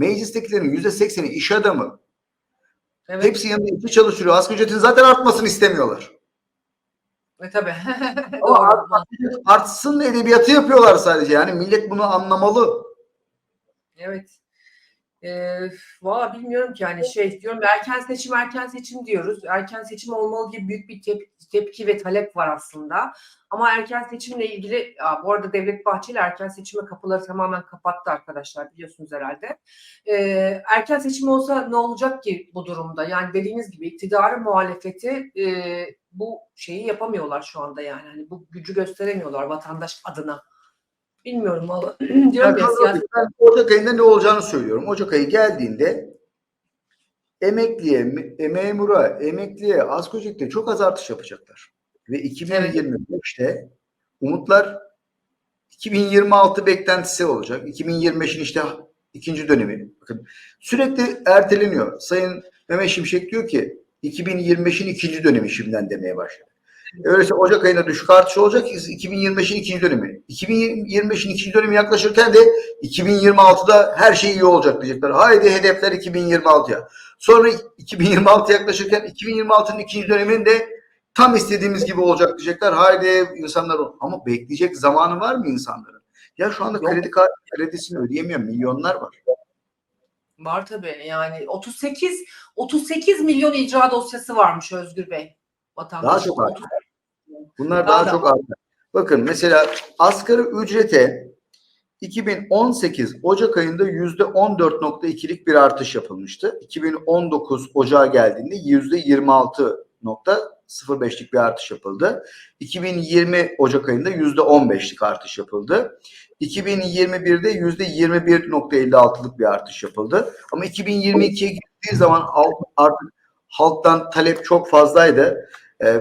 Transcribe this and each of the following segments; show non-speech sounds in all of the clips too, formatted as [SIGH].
Meclistekilerin yüzde sekseni iş adamı. Evet. Hepsi yanında iki çalıştırıyor. Asgari ücretin zaten artmasını istemiyorlar. E, tabii. [LAUGHS] Ama art- artsın edebiyatı yapıyorlar sadece. Yani millet bunu anlamalı. Evet. Ee, Valla bilmiyorum ki yani şey diyorum erken seçim erken seçim diyoruz. Erken seçim olmalı diye büyük bir tep- tepki ve talep var aslında. Ama erken seçimle ilgili bu arada Devlet Bahçeli erken seçime kapıları tamamen kapattı arkadaşlar biliyorsunuz herhalde. Ee, erken seçim olsa ne olacak ki bu durumda? Yani dediğiniz gibi iktidarı muhalefeti e, bu şeyi yapamıyorlar şu anda yani. Hani bu gücü gösteremiyorlar vatandaş adına. Bilmiyorum valla. [CLEARS THROAT] diyorum ya Ben, siyaset ben Ocak ayında ne olacağını söylüyorum. Ocak ayı geldiğinde emekliye, me- memura, emekliye, asgari ücrette çok az artış yapacaklar. Ve 2025'te umutlar 2026 beklentisi olacak. 2025'in işte ikinci dönemi. Bakın sürekli erteleniyor. Sayın Mehmet Şimşek diyor ki 2025'in ikinci dönemi şimdiden demeye başladı. Öyleyse Ocak ayında düşük artış olacak. 2025'in ikinci dönemi. 2025'in ikinci dönemi yaklaşırken de 2026'da her şey iyi olacak diyecekler. Haydi hedefler 2026'ya. Sonra 2026 yaklaşırken 2026'nın ikinci döneminde tam istediğimiz gibi olacak diyecekler. Haydi insanlar ama bekleyecek zamanı var mı insanların? Ya şu anda kredi kartı kredisini ödeyemeyen milyonlar var. Var tabii yani 38 38 milyon icra dosyası varmış Özgür Bey. Vatandaş. Daha çok artar. Bunlar Daha daha, da- çok artar. Bakın mesela asgari ücrete 2018 Ocak ayında yüzde 14.2'lik bir artış yapılmıştı. 2019 Ocağa geldiğinde yüzde 26.05'lik bir artış yapıldı. 2020 Ocak ayında yüzde 15'lik artış yapıldı. 2021'de yüzde 21.56'lık bir artış yapıldı. Ama 2022'ye gittiği zaman artık halktan talep çok fazlaydı. Ee,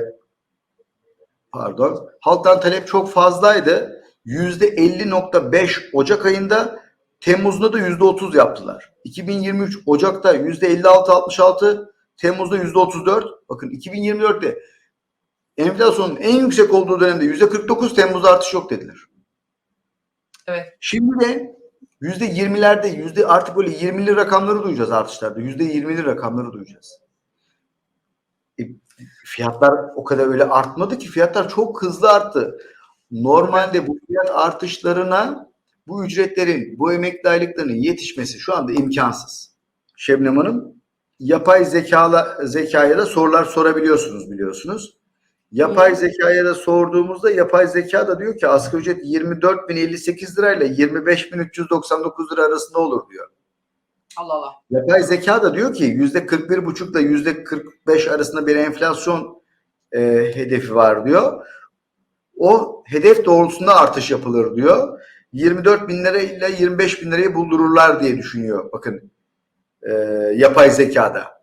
pardon. Halktan talep çok fazlaydı. Yüzde 50.5 Ocak ayında Temmuz'da da yüzde 30 yaptılar. 2023 Ocak'ta yüzde 56-66 Temmuz'da yüzde 34. Bakın 2024'te enflasyonun en yüksek olduğu dönemde yüzde 49 Temmuz'da artış yok dediler. Evet. Şimdi de yüzde 20'lerde yüzde artık böyle 20'li rakamları duyacağız artışlarda. Yüzde 20'li rakamları duyacağız. E, fiyatlar o kadar öyle artmadı ki fiyatlar çok hızlı arttı. Normalde bu fiyat artışlarına bu ücretlerin, bu emekli aylıklarının yetişmesi şu anda imkansız. Şebnem Hanım, yapay zekala, zekaya da sorular sorabiliyorsunuz biliyorsunuz. Yapay zekaya da sorduğumuzda yapay zeka da diyor ki asgari ücret 24.058 lirayla 25.399 lira arasında olur diyor. Allah Allah. Yapay zeka da diyor ki yüzde 41 buçukla yüzde 45 arasında bir enflasyon e, hedefi var diyor. O hedef doğrultusunda artış yapılır diyor. 24 bin lira ile 25 bin lirayı buldururlar diye düşünüyor. Bakın e, yapay zekada.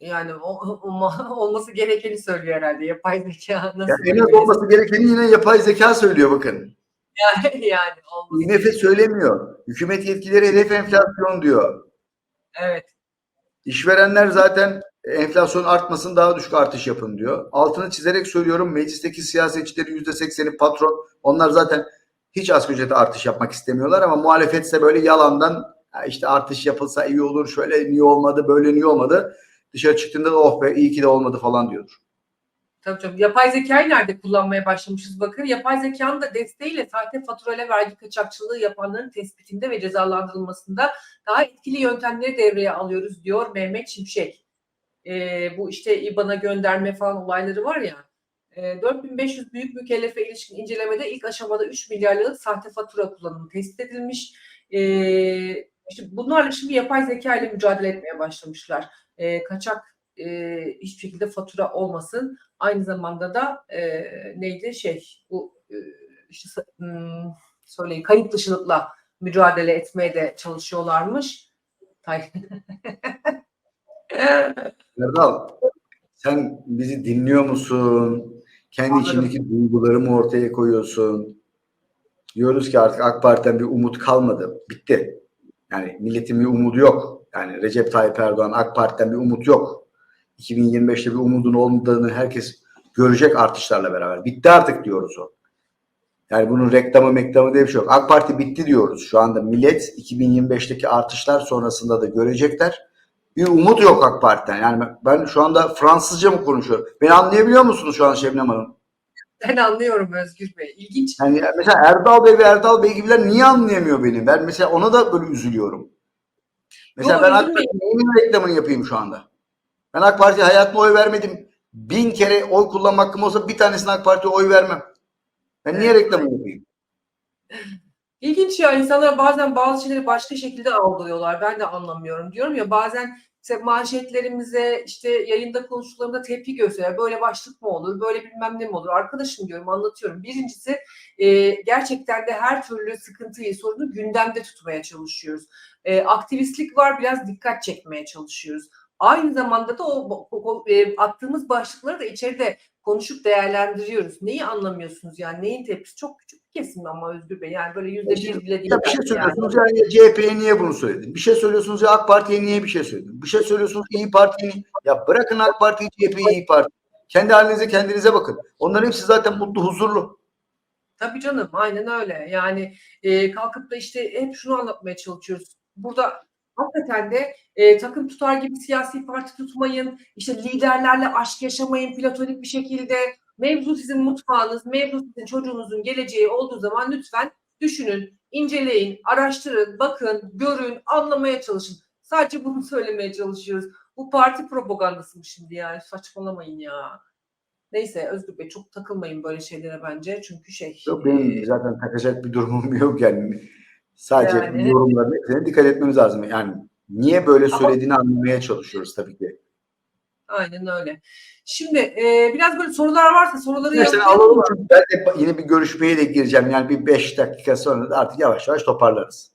Yani o, o- olması gerekeni söylüyor herhalde. Yapay zeka nasıl? Yani en az olması gerekeni yine yapay zeka söylüyor bakın. Yani, [LAUGHS] yani olması IMF söylemiyor. Hükümet yetkileri hedef enflasyon diyor. Evet. İşverenler zaten enflasyon artmasın daha düşük artış yapın diyor. Altını çizerek söylüyorum meclisteki siyasetçilerin yüzde sekseni patron. Onlar zaten hiç asgari ücrete artış yapmak istemiyorlar ama muhalefetse böyle yalandan "Ya işte artış yapılsa iyi olur şöyle niye olmadı böyle niye olmadı. Dışarı çıktığında da oh be iyi ki de olmadı falan diyordur. Tabii tabii. Yapay zekayı nerede kullanmaya başlamışız bakın. Yapay zekanın da desteğiyle sahte faturayla vergi kaçakçılığı yapanların tespitinde ve cezalandırılmasında daha etkili yöntemleri devreye alıyoruz diyor Mehmet Şimşek. Ee, bu işte İBAN'a gönderme falan olayları var ya. E, 4500 büyük mükellefe ilişkin incelemede ilk aşamada 3 milyar liralık sahte fatura kullanımı tespit edilmiş. E, işte bunlarla şimdi yapay zeka ile mücadele etmeye başlamışlar. E, kaçak e, hiçbir şekilde fatura olmasın. Aynı zamanda da e, neydi şey bu e, işte hmm, söyleyin kayıt dışılıkla mücadele etmeye de çalışıyorlarmış. Tay- [LAUGHS] Erdal sen bizi dinliyor musun? Kendi Anladım. içindeki duyguları mı ortaya koyuyorsun? Diyoruz ki artık AK Parti'den bir umut kalmadı. Bitti. Yani milletin bir umudu yok. Yani Recep Tayyip Erdoğan AK Parti'den bir umut yok. 2025'te bir umudun olmadığını herkes görecek artışlarla beraber. Bitti artık diyoruz o. Yani bunun reklamı meklamı diye bir şey yok. AK Parti bitti diyoruz şu anda. Millet 2025'teki artışlar sonrasında da görecekler. Bir umut yok AK Parti'den. Yani ben şu anda Fransızca mı konuşuyorum? Beni anlayabiliyor musunuz şu an Şebnem Hanım? Ben anlıyorum Özgür Bey. İlginç. Yani mesela Erdal Bey ve Erdal Bey gibiler niye anlayamıyor beni? Ben mesela ona da böyle üzülüyorum. Mesela Yok, ben. Parti'nin neyin reklamını yapayım şu anda? Ben AK Parti'ye hayatımda oy vermedim. Bin kere oy kullanma hakkım olsa bir tanesine AK Parti'ye oy vermem. Ben niye reklamını yapayım? İlginç ya insanlar bazen bazı şeyleri başka şekilde algılıyorlar. Ben de anlamıyorum. Diyorum ya bazen işte manşetlerimize işte yayında konuştuklarımda tepki gösteriyor. Böyle başlık mı olur? Böyle bilmem ne mi olur? Arkadaşım diyorum anlatıyorum. Birincisi e, gerçekten de her türlü sıkıntıyı, sorunu gündemde tutmaya çalışıyoruz. E, aktivistlik var biraz dikkat çekmeye çalışıyoruz. Aynı zamanda da o, o- o, e, attığımız başlıkları da içeride konuşup değerlendiriyoruz. Neyi anlamıyorsunuz yani? Neyin tepkisi? Çok küçük bir kesim ama Özgür Bey. Yani böyle yüzde bir bile değil. Ya bir şey yani. söylüyorsunuz ya, ya CHP'ye niye bunu söyledin? Bir şey söylüyorsunuz ya AK Parti'ye niye bir şey söyledin? Bir şey söylüyorsunuz İyi Parti'ye? Ya bırakın AK Parti'yi CHP'yi İyi Parti. Kendi halinize kendinize bakın. Onların hepsi zaten mutlu huzurlu. Tabii canım aynen öyle. Yani e, kalkıp da işte hep şunu anlatmaya çalışıyoruz. Burada hakikaten de e, takım tutar gibi siyasi parti tutmayın. işte liderlerle aşk yaşamayın platonik bir şekilde. Mevzu sizin mutfağınız, mevzu sizin çocuğunuzun geleceği olduğu zaman lütfen düşünün, inceleyin, araştırın, bakın, görün, anlamaya çalışın. Sadece bunu [LAUGHS] söylemeye çalışıyoruz. Bu parti propagandası mı şimdi yani? Saçmalamayın ya. Neyse Özgür Bey çok takılmayın böyle şeylere bence. Çünkü şey Yok benim zaten takacak bir durumum yok yani. Sadece Yani- yorumların hepsine dikkat etmemiz lazım. Yani niye böyle Ama- söylediğini anlamaya çalışıyoruz tabii ki. Aynen öyle. Şimdi e, biraz böyle sorular varsa soruları yanıtlayalım alalım ben de yine bir görüşmeye de gireceğim. Yani bir 5 dakika sonra da artık yavaş yavaş toparlarız.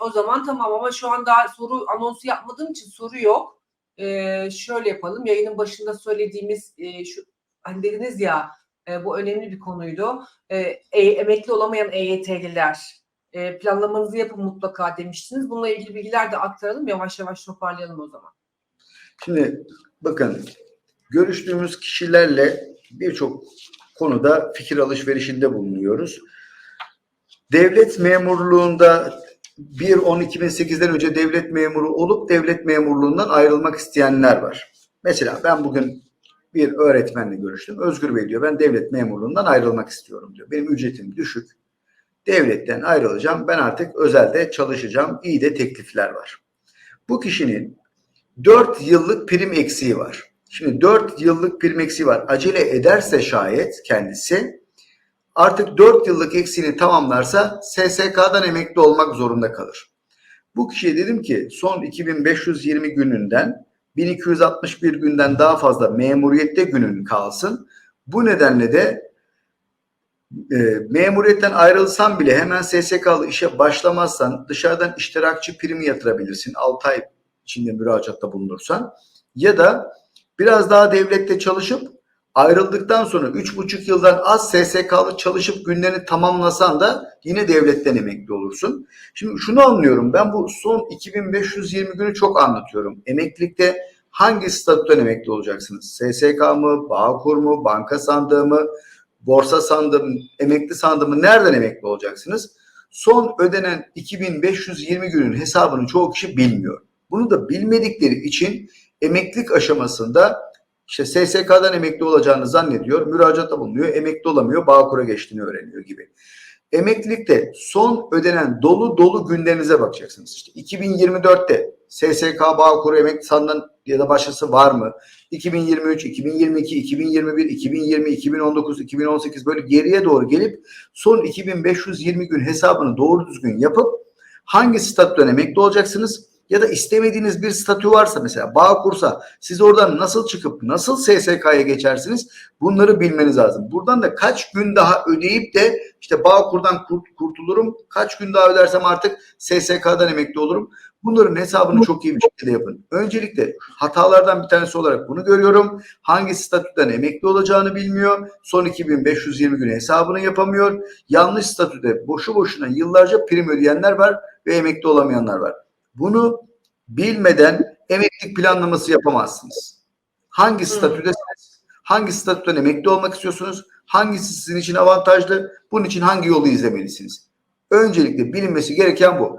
O zaman tamam ama şu an daha soru anonsu yapmadığım için soru yok. E, şöyle yapalım. Yayının başında söylediğimiz e, şu hani dediniz ya e, bu önemli bir konuydu. E, e, emekli olamayan EYT'liler e, planlamanızı yapın mutlaka demiştiniz. Bununla ilgili bilgiler de aktaralım. Yavaş yavaş toparlayalım o zaman. Şimdi bakın görüştüğümüz kişilerle birçok konuda fikir alışverişinde bulunuyoruz. Devlet memurluğunda 1-10-2008'den önce devlet memuru olup devlet memurluğundan ayrılmak isteyenler var. Mesela ben bugün bir öğretmenle görüştüm. Özgür Bey diyor ben devlet memurluğundan ayrılmak istiyorum diyor. Benim ücretim düşük. Devletten ayrılacağım. Ben artık özelde çalışacağım. İyi de teklifler var. Bu kişinin 4 yıllık prim eksiği var. Şimdi 4 yıllık prim eksiği var. Acele ederse şayet kendisi artık 4 yıllık eksiğini tamamlarsa SSK'dan emekli olmak zorunda kalır. Bu kişiye dedim ki son 2520 gününden 1261 günden daha fazla memuriyette günün kalsın. Bu nedenle de e, memuriyetten ayrılsan bile hemen SSK'lı işe başlamazsan dışarıdan iştirakçı primi yatırabilirsin. 6 ay içinde müracaatta bulunursan ya da biraz daha devlette çalışıp ayrıldıktan sonra 3,5 yıldan az SSK'lı çalışıp günlerini tamamlasan da yine devletten emekli olursun. Şimdi şunu anlıyorum ben bu son 2520 günü çok anlatıyorum. Emeklilikte hangi statüden emekli olacaksınız? SSK mı, Bağkur mu, banka sandığı mı, borsa sandığı mı, emekli sandığı mı nereden emekli olacaksınız? Son ödenen 2520 günün hesabını çoğu kişi bilmiyor. Bunu da bilmedikleri için emeklilik aşamasında işte SSK'dan emekli olacağını zannediyor, müracaatta bulunuyor, emekli olamıyor, Bağkur'a geçtiğini öğreniyor gibi. Emeklilikte son ödenen dolu dolu günlerinize bakacaksınız. İşte 2024'te SSK Bağkur emekli sandığın ya da başkası var mı? 2023, 2022, 2021, 2020, 2019, 2018 böyle geriye doğru gelip son 2520 gün hesabını doğru düzgün yapıp hangi statüden emekli olacaksınız? Ya da istemediğiniz bir statü varsa mesela Bağkur'sa siz oradan nasıl çıkıp nasıl SSK'ya geçersiniz? Bunları bilmeniz lazım. Buradan da kaç gün daha ödeyip de işte Bağkur'dan kurt, kurtulurum. Kaç gün daha ödersem artık SSK'dan emekli olurum. Bunların hesabını çok iyi bir şekilde yapın. Öncelikle hatalardan bir tanesi olarak bunu görüyorum. Hangi statüden emekli olacağını bilmiyor. Son 2520 gün hesabını yapamıyor. Yanlış statüde boşu boşuna yıllarca prim ödeyenler var ve emekli olamayanlar var. Bunu bilmeden emeklilik planlaması yapamazsınız. Hangi statüdesiniz? Hangi statüden emekli olmak istiyorsunuz? Hangisi sizin için avantajlı? Bunun için hangi yolu izlemelisiniz? Öncelikle bilinmesi gereken bu.